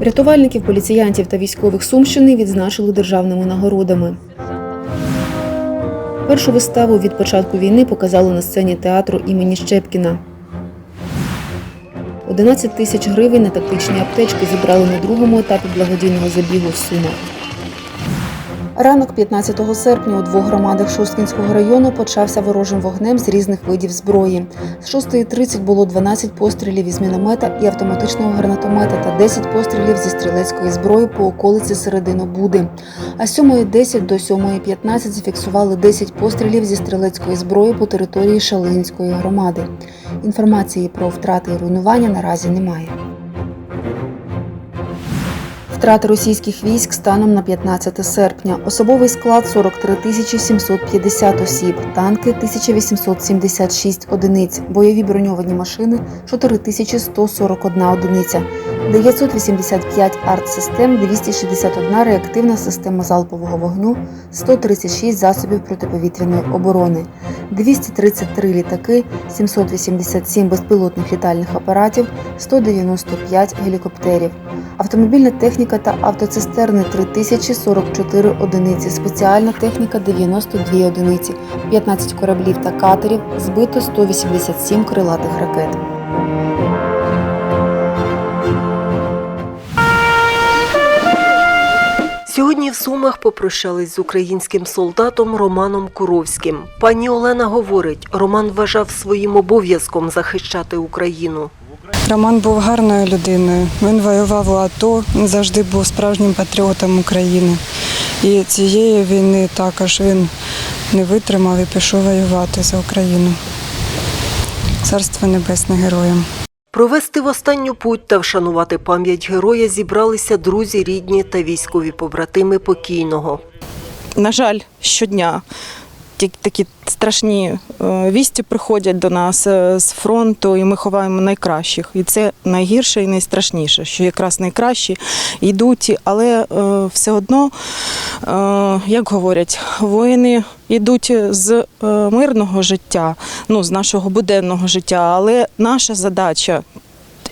Рятувальників, поліціянтів та військових Сумщини відзначили державними нагородами. Першу виставу від початку війни показали на сцені театру імені Щепкіна. 11 тисяч гривень на тактичні аптечки зібрали на другому етапі благодійного забігу в Сумах. Ранок 15 серпня у двох громадах Шосткінського району почався ворожим вогнем з різних видів зброї. З 6.30 було 12 пострілів із міномета і автоматичного гранатомета та 10 пострілів зі стрілецької зброї по околиці середини Буди. А з 7.10 до 7.15 зафіксували 10 пострілів зі стрілецької зброї по території Шалинської громади. Інформації про втрати і руйнування наразі немає. Втрати російських військ станом на 15 серпня. Особовий склад 43 тисячі 750 осіб, танки 1876 одиниць, бойові броньовані машини 4141 одиниця, 985 артсистем, 261 реактивна система залпового вогню, 136 засобів протиповітряної оборони, 233 літаки, 787 безпілотних літальних апаратів, 195 гелікоптерів. Автомобільна техніка та автоцистерни 3044 одиниці, спеціальна техніка 92 одиниці, 15 кораблів та катерів, збито 187 крилатих ракет. Сьогодні в Сумах попрощались з українським солдатом Романом Куровським. Пані Олена говорить, Роман вважав своїм обов'язком захищати Україну. Роман був гарною людиною. Він воював у АТО, він завжди був справжнім патріотом України. І цієї війни також він не витримав і пішов воювати за Україну. Царство небесне героям. Провести в останню путь та вшанувати пам'ять героя зібралися друзі, рідні та військові побратими покійного. на жаль, щодня такі страшні е, вісті приходять до нас е, з фронту, і ми ховаємо найкращих. І це найгірше і найстрашніше, що якраз найкращі йдуть, але е, все одно, як говорять, воїни йдуть з мирного життя, ну, з нашого буденного життя, але наша задача.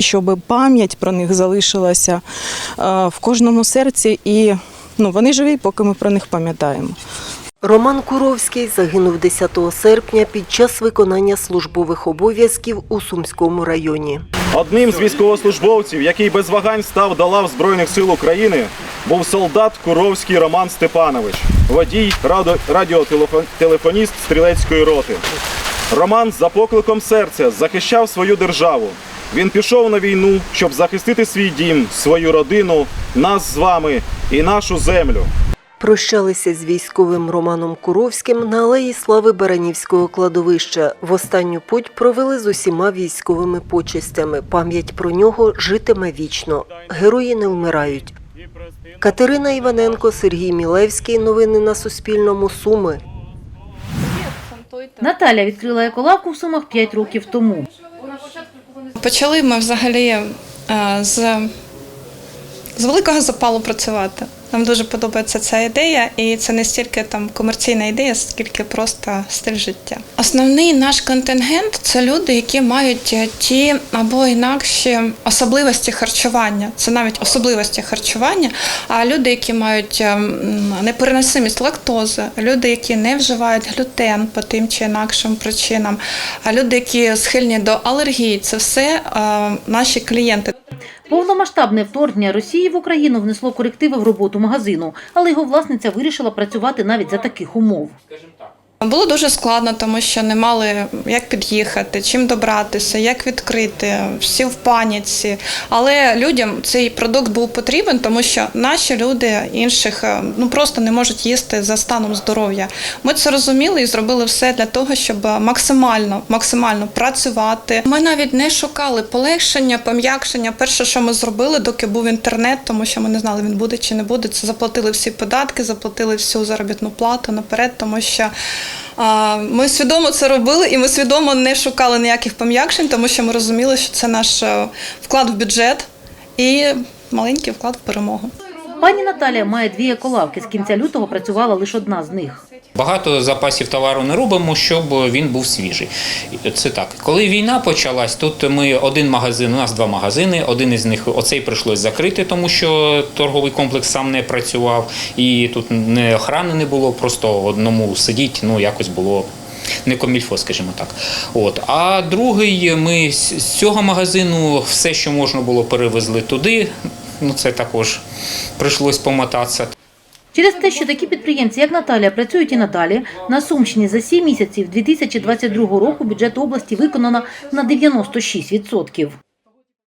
Щоб пам'ять про них залишилася в кожному серці, і ну, вони живі, поки ми про них пам'ятаємо. Роман Куровський загинув 10 серпня під час виконання службових обов'язків у Сумському районі. Одним з військовослужбовців, який без вагань став до лав Збройних сил України, був солдат Куровський Роман Степанович, водій радіотелефоніст стрілецької роти. Роман за покликом серця захищав свою державу. Він пішов на війну, щоб захистити свій дім, свою родину, нас з вами і нашу землю. Прощалися з військовим Романом Куровським на алеї слави Баранівського кладовища. В останню путь провели з усіма військовими почестями. Пам'ять про нього житиме вічно. Герої не вмирають. Катерина Іваненко, Сергій Мілевський. Новини на Суспільному. Суми. Наталя відкрила еколавку в Сумах 5 років тому. Почали ми взагалі е, з, з великого запалу працювати. Нам дуже подобається ця ідея, і це не стільки там комерційна ідея, скільки просто стиль життя. Основний наш контингент це люди, які мають е, ті або інакші особливості харчування. Це навіть особливості харчування. А люди, які мають ем, непереносимість лактози, люди, які не вживають глютен по тим чи інакшим причинам, а люди, які схильні до алергії, це все е, наші клієнти. Повномасштабне вторгнення Росії в Україну внесло корективи в роботу магазину, але його власниця вирішила працювати навіть за таких умов. Було дуже складно, тому що не мали як під'їхати, чим добратися, як відкрити, всі в паніці. Але людям цей продукт був потрібен, тому що наші люди інших е, ну просто не можуть їсти за станом здоров'я. Ми це розуміли і зробили все для того, щоб максимально, максимально працювати. Ми навіть не шукали полегшення, пом'якшення. Перше, що ми зробили, доки був інтернет, тому що ми не знали, він буде чи не буде. Це заплатили всі податки, заплатили всю заробітну плату наперед, тому що. Ми свідомо це робили, і ми свідомо не шукали ніяких пом'якшень, тому що ми розуміли, що це наш е, вклад в бюджет і маленький вклад в перемогу. Пані Наталія має дві еколавки. З кінця лютого працювала лише одна з них. Багато запасів товару не робимо, щоб він був свіжий. Це так. Коли війна почалась, тут ми один магазин, у нас два магазини. Один із них оцей прийшлось закрити, тому що торговий комплекс сам не працював, і тут не охрани не було, просто одному сидіть, ну якось було. Не комільфо, скажімо так. От. А другий ми з цього магазину все, що можна було, перевезли туди. Ну, це також прийшлось помотатися. Через те, що такі підприємці, як Наталія, працюють і надалі, на Сумщині за 7 місяців 2022 року бюджет області виконано на 96%.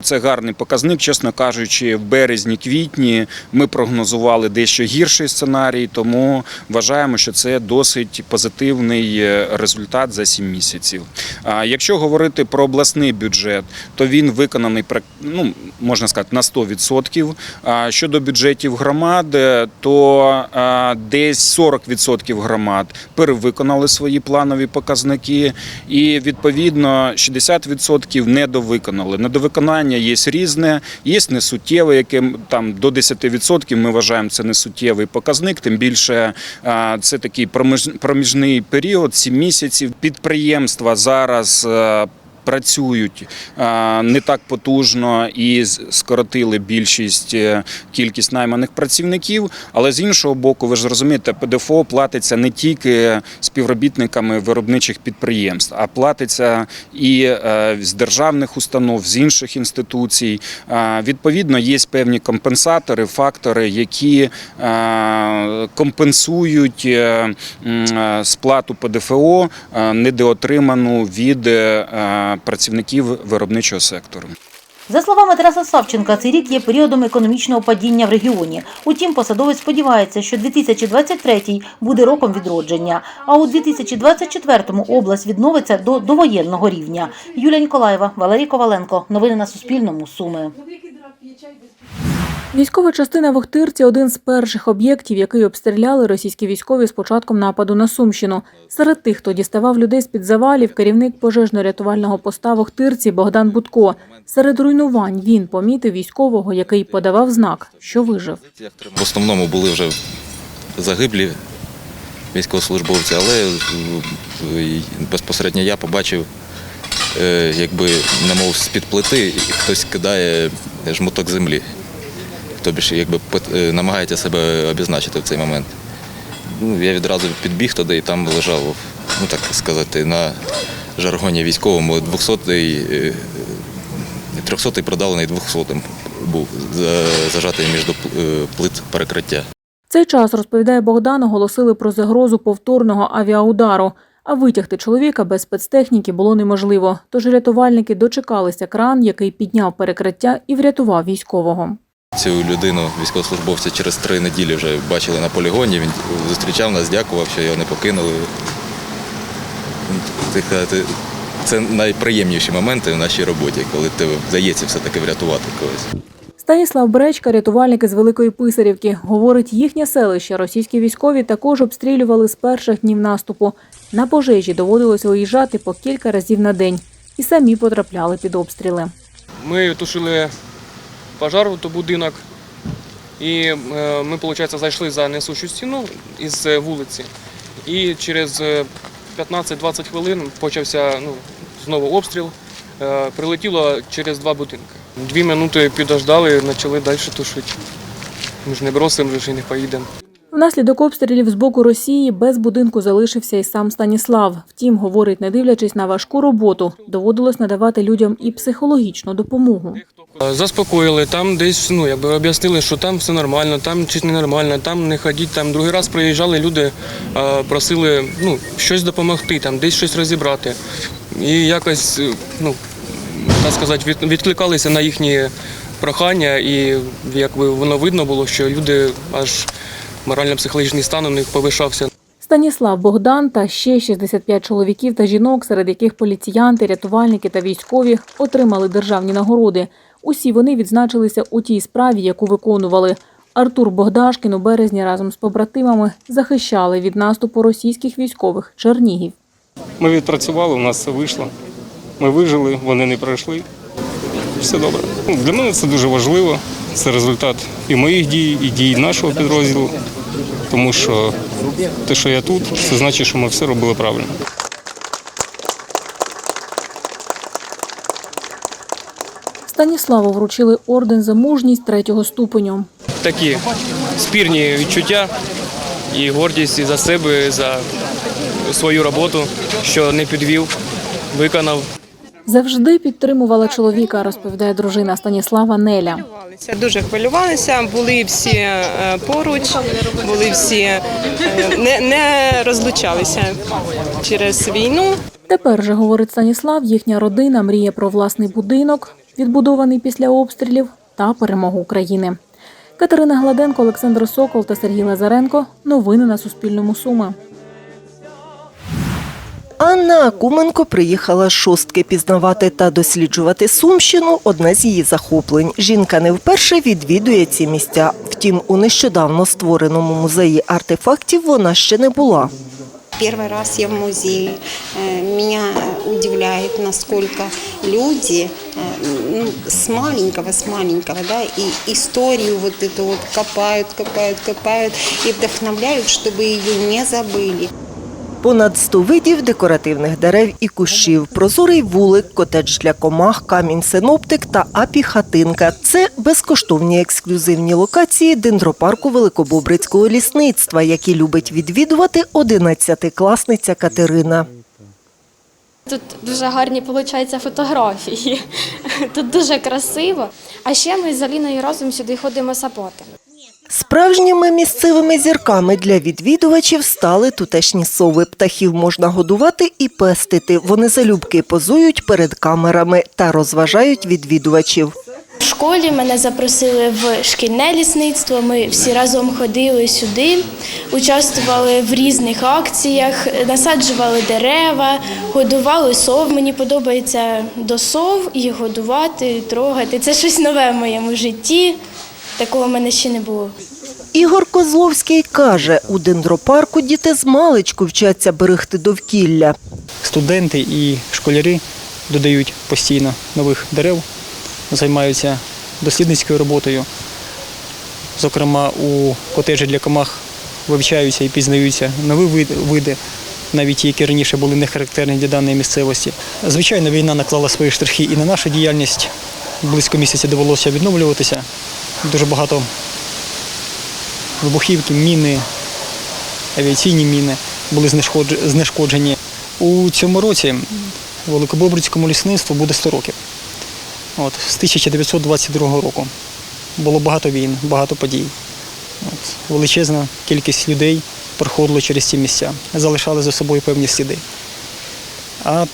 Це гарний показник, чесно кажучи, в березні-квітні ми прогнозували дещо гірший сценарій, тому вважаємо, що це досить позитивний е, результат за 7 місяців. А якщо говорити про обласний бюджет, то він виконаний ну, можна сказати на 100%. А щодо бюджетів громад, е, то десь 40% громад перевиконали свої планові показники, і відповідно 60% недовиконали. Недовиконання є різне, є несуттєве, яке там до 10% ми вважаємо це несуттєвий показник. Тим більше це такий проміж- проміжний період, 7 місяців. Підприємства зараз. Працюють не так потужно і скоротили більшість е, кількість найманих працівників. Але з іншого боку, ви ж розумієте, ПДФО платиться не тільки співробітниками виробничих підприємств, а платиться і е, з державних установ, з інших інституцій. Відповідно, є певні компенсатори, фактори, які е, компенсують сплату ПДФО недоотриману від працівників виробничого сектору. За словами Тараса Савченка, цей рік є періодом економічного падіння в регіоні. Утім, посадовець сподівається, що 2023 буде роком відродження, а у 2024 область відновиться до довоєнного рівня. Юлія Ніколаєва, Валерій Коваленко. Новини на Суспільному. Суми. Військова частина в Охтирці – один з перших об'єктів, який обстріляли російські військові з початком нападу на Сумщину. Серед тих, хто діставав людей з-під завалів, керівник пожежно-рятувального поста в Богдан Будко. Серед руйнувань він помітив військового, який подавав знак, що вижив. В основному були вже загиблі військовослужбовці, але е, безпосередньо я побачив, е, якби немов з-під плити хтось кидає жмуток землі. Тобі ж якби е, намагається себе обізначити в цей момент. Ну, я відразу підбіг туди і там лежав, ну так сказати, на жаргоні військовому 200-й, е, 300-й продавлений 200-м був зажатий між е, плит перекриття. Цей час, розповідає Богдан, оголосили про загрозу повторного авіаудару. А витягти чоловіка без спецтехніки було неможливо. Тож рятувальники дочекалися кран, який підняв перекриття і врятував військового. Цю людину, військовослужбовця, через три неділі вже бачили на полігоні. Він зустрічав нас, дякував, що його не покинули. Це найприємніші моменти в нашій роботі, коли ти вдається все-таки врятувати когось. Станіслав Бречка, рятувальники з Великої Писарівки, говорить, їхнє селище російські військові також обстрілювали з перших днів наступу. На пожежі доводилось виїжджати по кілька разів на день і самі потрапляли під обстріли. Ми тушили пожар то будинок, і е, ми, виходить, зайшли за несущу стіну із е, вулиці. І через е, 15-20 хвилин почався ну, знову обстріл. Е, Прилетіло через два будинки. Дві минути підождали, почали далі тушити. Ми ж не бросимо вже і не поїдемо. Внаслідок обстрілів з боку Росії без будинку залишився і сам Станіслав. Втім, говорить, не дивлячись на важку роботу, доводилось надавати людям і психологічну допомогу. Е, Заспокоїли, там десь ну, якби об'яснили, що там все нормально, там щось ненормально, там не ходіть. Там другий раз приїжджали люди, е, просили ну, щось допомогти, там десь щось розібрати. І якось, е, ну, так сказати, від, відкликалися на їхні прохання, і якби воно видно було, що люди аж морально-психологічний стан у них повишався. Станіслав Богдан та ще 65 чоловіків та жінок, серед яких поліціянти, рятувальники та військові отримали державні нагороди. Усі вони відзначилися у тій справі, яку виконували. Артур Богдашкін у березні разом з побратимами захищали від наступу російських військових Чернігів. Ми відпрацювали, у нас все вийшло. Ми вижили, вони не пройшли. Все добре. Ну, Для мене це дуже важливо. Це результат і моїх дій, і дій нашого підрозділу. Тому що те, що я тут, це значить, що ми все робили правильно. Станіславу вручили орден за мужність третього ступеню. Такі спірні відчуття і гордість і за себе, і за свою роботу, що не підвів, виконав. Завжди підтримувала чоловіка, розповідає дружина Станіслава Неля. Дуже хвилювалися, були всі е, поруч, були всі е, не, не розлучалися через війну. Тепер же, говорить Станіслав, їхня родина мріє про власний будинок, відбудований після обстрілів, та перемогу України. Катерина Гладенко, Олександр Сокол та Сергій Лазаренко. Новини на Суспільному Суми. Анна Акуменко приїхала з шостки пізнавати та досліджувати Сумщину. Одне з її захоплень. Жінка не вперше відвідує ці місця. Втім, у нещодавно створеному музеї артефактів вона ще не була. Первый раз я в музее. Э, Меня удивляет, насколько люди э, ну, с маленького, с маленького, да, и историю вот эту вот копают, копают, копают и вдохновляют, чтобы ее не забыли. Понад 100 видів декоративних дерев і кущів, прозорий вулик, котедж для комах, камінь-синоптик та апі-хатинка. Це безкоштовні ексклюзивні локації дендропарку Великобобрицького лісництва, які любить відвідувати 11-класниця Катерина. Тут дуже гарні виходить, фотографії. Тут дуже красиво. А ще ми з Аліною разом сюди ходимо сапоти. Справжніми місцевими зірками для відвідувачів стали тутешні сови. Птахів можна годувати і пестити. Вони залюбки позують перед камерами та розважають відвідувачів. В школі мене запросили в шкільне лісництво. Ми всі разом ходили сюди, участвували в різних акціях, насаджували дерева, годували сов. Мені подобається до сов їх годувати, трогати. Це щось нове в моєму житті. Такого в мене ще не було. Ігор Козловський каже, у дендропарку діти з маличку вчаться берегти довкілля. Студенти і школярі додають постійно нових дерев, займаються дослідницькою роботою. Зокрема, у котеджі для комах вивчаються і пізнаються нові види, навіть ті, які раніше були не характерні для даної місцевості. Звичайно, війна наклала свої штрихи і на нашу діяльність. Близько місяця довелося відновлюватися. Дуже багато вибухівки, міни, авіаційні міни були знешкоджені. У цьому році Великобобрицькому лісництву буде 100 років. От, з 1922 року. Було багато війн, багато подій. От, величезна кількість людей проходило через ці місця, залишали за собою певні сліди. А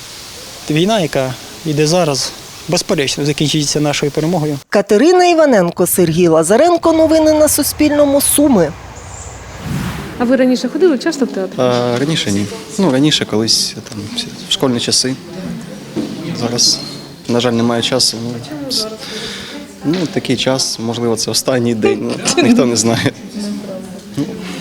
війна, яка йде зараз, безперечно, закінчиться нашою перемогою. Катерина Іваненко, Сергій Лазаренко. Новини на Суспільному. Суми. А ви раніше ходили часто в театр? А, раніше ні. Ну, раніше колись там в школьні часи. Зараз, на жаль, немає часу. Ну, ну такий час, можливо, це останній день. Ну, ніхто не знає.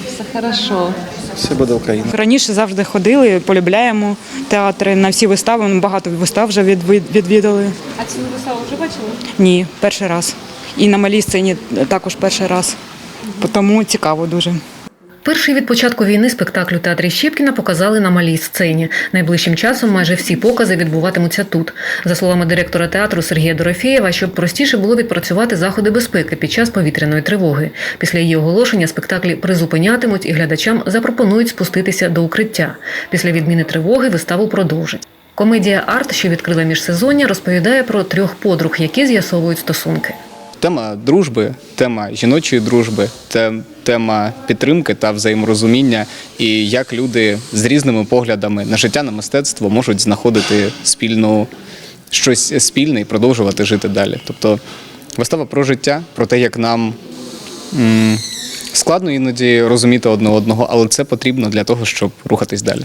Все хорошо. Все буде Україна. Раніше завжди ходили, полюбляємо театри на всі вистави. ну, Багато вистав вже відвідали. А цю виставу вже бачили? Ні, перший раз. І на малій сцені також перший раз. Тому цікаво дуже. Перший від початку війни спектакль у театрі Щепкіна показали на малій сцені. Найближчим часом майже всі покази відбуватимуться тут. За словами директора театру Сергія Дорофєєва, щоб простіше було відпрацювати заходи безпеки під час повітряної тривоги. Після її оголошення спектаклі призупинятимуть і глядачам запропонують спуститися до укриття. Після відміни тривоги виставу продовжать. Комедія Арт, що відкрила міжсезоння, розповідає про трьох подруг, які з'ясовують стосунки. Тема дружби, тема жіночої дружби, тема підтримки та взаєморозуміння, і як люди з різними поглядами на життя, на мистецтво можуть знаходити спільну щось спільне і продовжувати жити далі. Тобто вистава про життя, про те, як нам складно іноді розуміти одне одного, але це потрібно для того, щоб рухатись далі.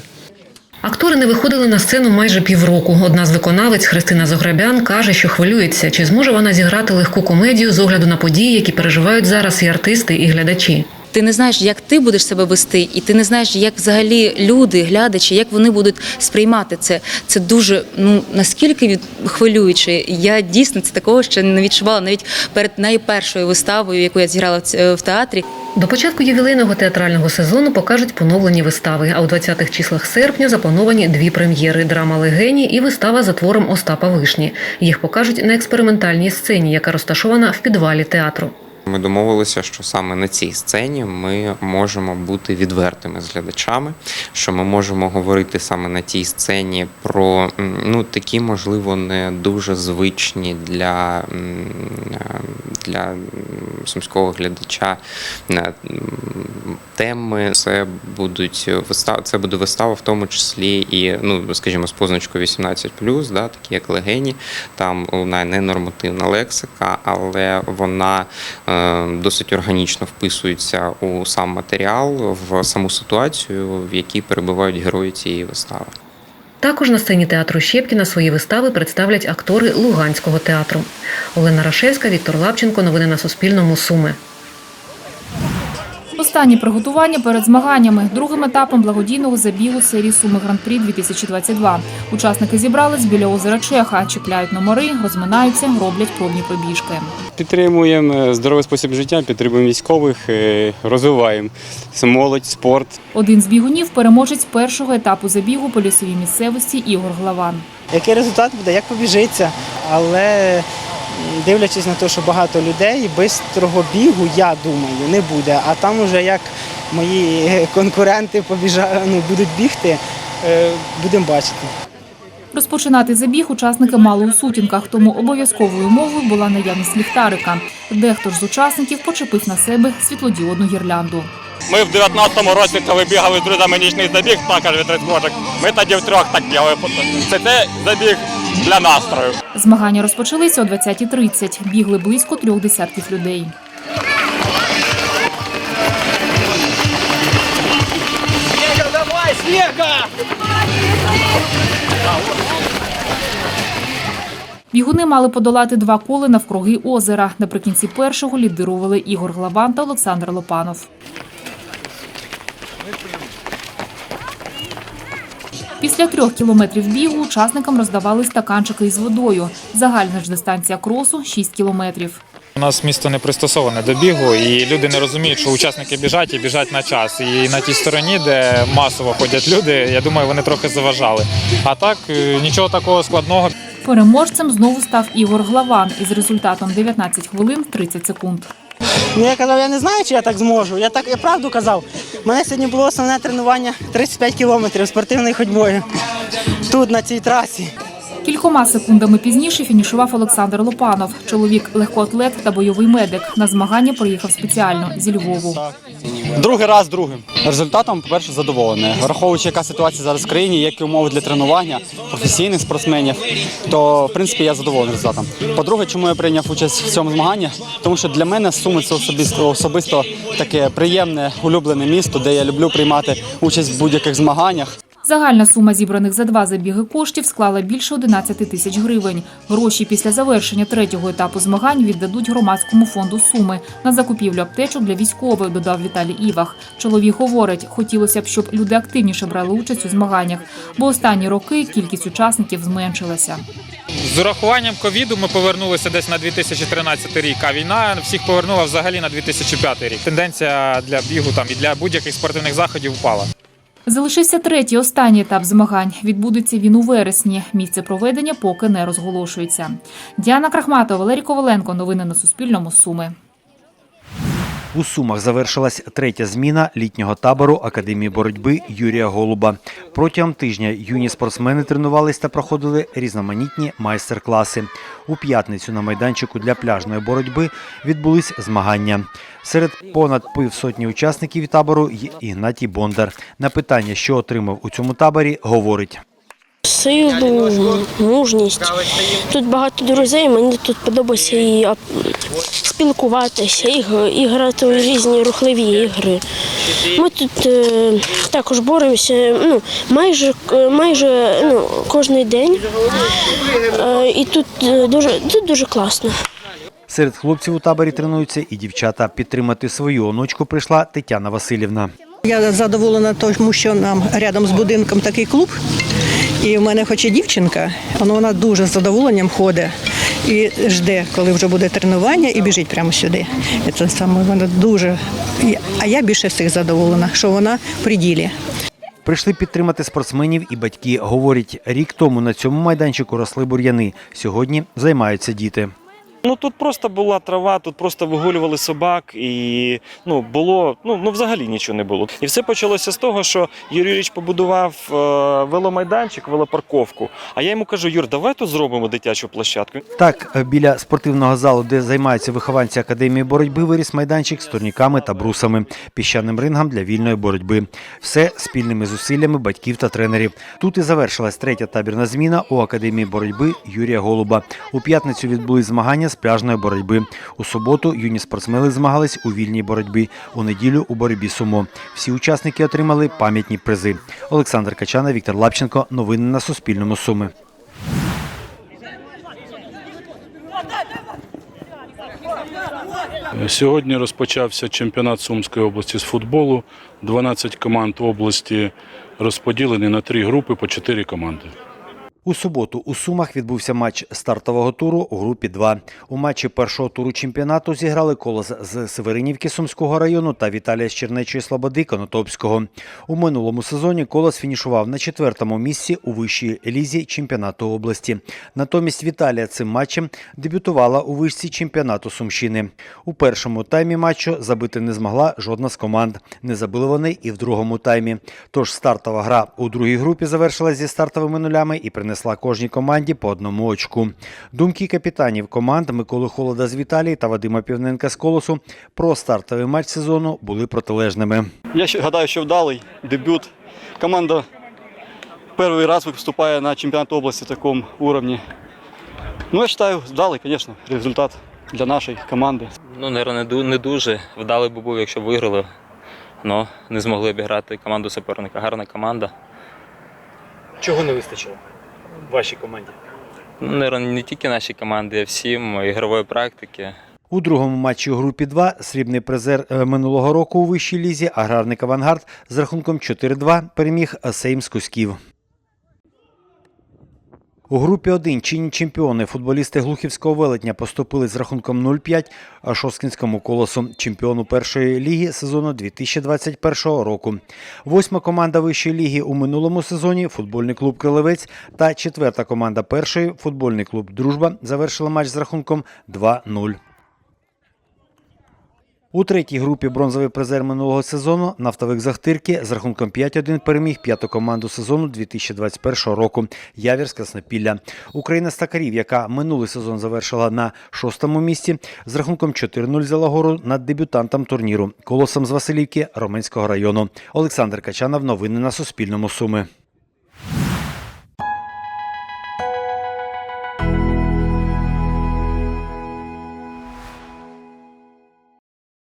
Актори не виходили на сцену майже півроку. Одна з виконавець Христина Зограбян каже, що хвилюється, чи зможе вона зіграти легку комедію з огляду на події, які переживають зараз і артисти, і глядачі. Ти не знаєш, як ти будеш себе вести, і ти не знаєш, як взагалі люди, глядачі, як вони будуть сприймати це. Це дуже ну наскільки хвилююче. Я дійсно це такого ще не відчувала навіть перед найпершою виставою, яку я зіграла в театрі. До початку ювілейного театрального сезону покажуть поновлені вистави. А у 20-х числах серпня заплановані дві прем'єри: драма Легені і вистава за твором Остапа Вишні. Їх покажуть на експериментальній сцені, яка розташована в підвалі театру. Ми домовилися, що саме на цій сцені ми можемо бути відвертими з глядачами, що ми можемо говорити саме на тій сцені про ну такі, можливо, не дуже звичні для, е, для сумського глядача е, теми. Це будуть вистав, це буде вистава, в тому числі і ну, скажімо, з позначкою 18+, да, такі як легені. Там вона не нормативна лексика, але вона е, досить органічно вписується у сам матеріал, в саму ситуацію, в якій перебувають герої цієї вистави. Також на сцені театру Щепкіна свої вистави представлять актори Луганського театру. Олена Рашевська, Віктор Лапченко. Новини на Суспільному. Суми. Останні приготування перед змаганнями другим етапом благодійного забігу серії Суми Гран-прі 2022. Учасники зібрались біля озера Чеха, чіпляють номери, розминаються, роблять пробні пробіжки. Підтримуємо здоровий спосіб життя, підтримуємо військових, е, розвиваємо молодь, спорт. Один з бігунів переможець першого етапу забігу по лісовій місцевості Ігор Главан. Який результат буде, як побіжиться, але дивлячись на те, що багато людей, бистрого бігу, я думаю, не буде. А там уже як мої конкуренти побіжа... ну, будуть бігти, е, будемо бачити. Розпочинати забіг учасники мали у сутінках, тому обов'язковою умовою була наявність ліхтарика. Дехто ж з учасників почепив на себе світлодіодну гірлянду. Ми в 19-му році, коли бігали з друзями нічний забіг, також від Рецьможик, ми тоді втрьох так бігали. Це те забіг для настрою. Змагання розпочалися о 20.30. Бігли близько трьох десятків людей. Снега, давай, снега! Бігуни мали подолати два коли навкруги озера. Наприкінці першого лідирували Ігор Главан та Олександр Лопанов. Після трьох кілометрів бігу учасникам роздавали стаканчики із водою. Загальна ж дистанція кросу 6 кілометрів. У нас місто не пристосоване до бігу, і люди не розуміють, що учасники біжать і біжать на час. І на тій стороні, де масово ходять люди, я думаю, вони трохи заважали. А так е, нічого такого складного. Переможцем знову став Ігор Главан із результатом 19 хвилин 30 секунд. Ну я казав, я не знаю, чи я так зможу. Я так я правду казав. У мене сьогодні було основне тренування 35 кілометрів спортивною ходьбою. Тут, на цій трасі. Кількома секундами пізніше фінішував Олександр Лопанов. Чоловік легкоатлет та бойовий медик. На змагання приїхав спеціально зі Львову. Другий раз другим. Результатом, по-перше, задоволений. Враховуючи, яка ситуація зараз в країні, які умови для тренування професійних спортсменів, то в принципі я задоволений результатом. По-друге, чому я прийняв участь в цьому змаганні? Тому що для мене Суми це особисто особисто таке приємне, улюблене місто, де я люблю приймати участь в будь-яких змаганнях. Загальна сума зібраних за два забіги коштів склала більше 11 тисяч гривень. Гроші після завершення третього етапу змагань віддадуть громадському фонду Суми на закупівлю аптечок для військових, додав Віталій Івах. Чоловік говорить, хотілося б, щоб люди активніше брали участь у змаганнях, бо останні роки кількість учасників зменшилася. З урахуванням ковіду ми повернулися десь на 2013 рік, а війна всіх повернула взагалі на 2005 рік. Тенденція для бігу там і для будь-яких спортивних заходів впала. Залишився третій останній етап змагань. Відбудеться він у вересні. Місце проведення поки не розголошується. Діана Крахматова, Валерій Коваленко. Новини на Суспільному. Суми. У Сумах завершилась третя зміна літнього табору Академії боротьби Юрія Голуба. Протягом тижня юні спортсмени тренувались та проходили різноманітні майстер-класи. У п'ятницю на майданчику для пляжної боротьби відбулись змагання. Серед понад півсотні учасників табору є Ігнатій Бондар. На питання, що отримав у цьому таборі, говорить. Силу, мужність. Тут багато друзей, мені тут подобається і спілкуватися, і, і грати у різні рухливі ігри. Ми тут е, також боремося ну, майже, е, майже ну, кожен день. Е, і тут, е, дуже, тут дуже класно. Серед хлопців у таборі тренуються і дівчата. Підтримати свою онучку прийшла Тетяна Васильівна. Я задоволена, тому що нам рядом з будинком такий клуб. І в мене хоч і дівчинка, але вона дуже з задоволенням ходить і жде, коли вже буде тренування, і біжить прямо сюди. І це саме вона дуже. А я більше всіх задоволена, що вона в приділі. Прийшли підтримати спортсменів і батьки. Говорять, рік тому на цьому майданчику росли бур'яни. Сьогодні займаються діти. Ну тут просто була трава, тут просто вигулювали собак, і ну було ну, ну взагалі нічого не було. І все почалося з того, що Юрій Юрійович побудував е, веломайданчик, велопарковку. А я йому кажу: Юр, давай тут зробимо дитячу площадку. Так, е, біля спортивного залу, де займаються вихованці академії боротьби, виріс майданчик з турніками та брусами, піщаним рингом для вільної боротьби. Все спільними зусиллями батьків та тренерів. Тут і завершилась третя табірна зміна у академії боротьби Юрія Голуба. У п'ятницю відбулись змагання з пляжної боротьби. У суботу юні спортсмени змагались у вільній боротьбі. У неділю у боротьбі сумо. Всі учасники отримали пам'ятні призи. Олександр Качана, Віктор Лапченко. Новини на Суспільному. Суми. Сьогодні розпочався чемпіонат Сумської області з футболу. 12 команд області розподілені на три групи по 4 команди. У суботу у Сумах відбувся матч стартового туру у групі 2. У матчі першого туру чемпіонату зіграли колос з Северинівки Сумського району та Віталія з Чернечої Слободи Конотопського. У минулому сезоні колос фінішував на четвертому місці у вищій лізі чемпіонату області. Натомість Віталія цим матчем дебютувала у вишці чемпіонату Сумщини. У першому таймі матчу забити не змогла жодна з команд. Не забили вони і в другому таймі. Тож стартова гра у другій групі завершилась зі стартовими нулями і принесла кожній команді по одному очку. Думки капітанів команд Миколи Холода з Віталії та Вадима Півненка з Колосу про стартовий матч сезону були протилежними. Я гадаю, що вдалий дебют. Команда перший раз виступає на чемпіонаті області в такому рівні. Ну, я вважаю, вдалий, звісно, результат для нашої команди. Ну, мабуть, не, не дуже. Вдалий би був, якщо б виграли. але не змогли обіграти команду суперника. Гарна команда. Чого не вистачило вашій команді? Ну, не тільки нашій команді, а всім ігрової практики. У другому матчі у групі 2 срібний призер е, минулого року у вищій лізі аграрник «Авангард» з рахунком 4-2 переміг Сейм з Кусків. У групі 1 чинні чемпіони футболісти Глухівського велетня поступили з рахунком 0-5 Шосткінському колосу, чемпіону першої ліги сезону 2021 року. Восьма команда вищої ліги у минулому сезоні футбольний клуб Крилевець та четверта команда першої футбольний клуб Дружба завершила матч з рахунком 2-0. У третій групі бронзовий призер минулого сезону нафтовик Захтирки з рахунком 5-1 переміг п'яту команду сезону 2021 року Явір з Краснопілля. Україна Стакарів, яка минулий сезон завершила на шостому місці, з рахунком 4-0 взяла гору над дебютантом турніру колосом з Василівки Роменського району. Олександр Качанов. Новини на Суспільному. Суми.